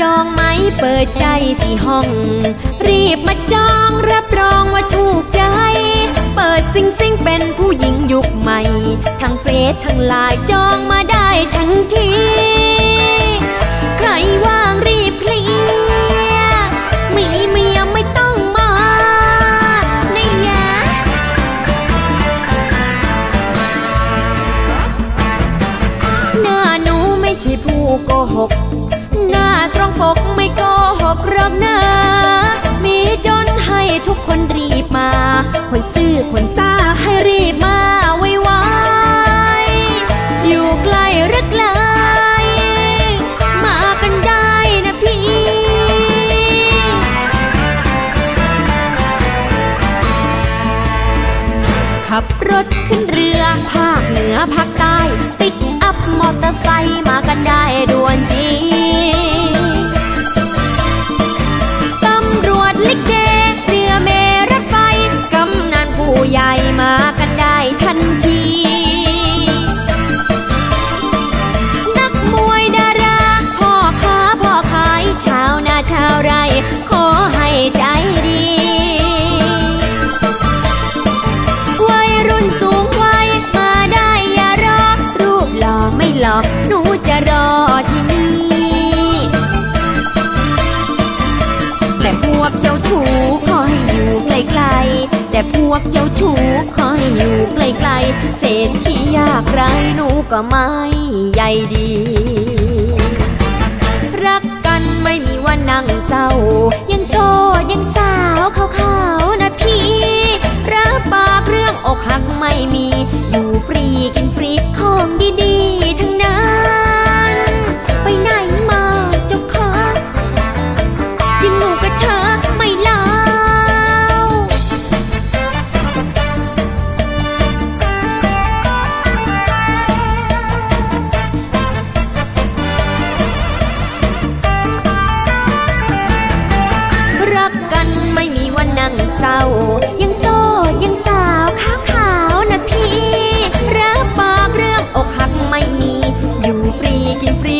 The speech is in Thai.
จองไหมเปิดใจสี่ห้อง รีบมาจองรับรองว่าถูกใจ เปิดซิงซิงเป็นผู้หญิงยุคใหม่ ทั้งเฟซทั้งไลน์จองมาได้ทันที ใครว่างรีบเคลียร์มีเมียไม่ต้องมาในยะหน้าหนูไม่ใช่ผู้โกหก ปกไม่โกหกหรอกนะมีจนให้ทุกคนรีบมา คนซื่อคนซ่าให้รีบมาไวๆอยู่ไกลหรือไกลมากันได้นะพี่ ขับรถขึ้นเรือภาคเหนือภาคใต้ปิกอัพมอเตอร์ไซค์มากันได้ด่วนจี ไกลๆ แต่พวกเจ้าชู้ขอให้อยู่ไกลๆ เศรษฐียากไรหนูก็ไม่ใยดี รักกันไม่มีวันนั่งเศร้า ยังโสดยังสาวขาวๆนะพี่ รับปากเรื่องอกหักไม่มี อยู่ฟรีกินฟรีของดี ตีกินฟรี